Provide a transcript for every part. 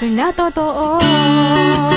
Kapsul na totoo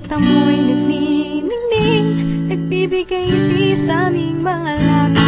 mata mo'y nagniningning Nagbibigay di sa aming mga labi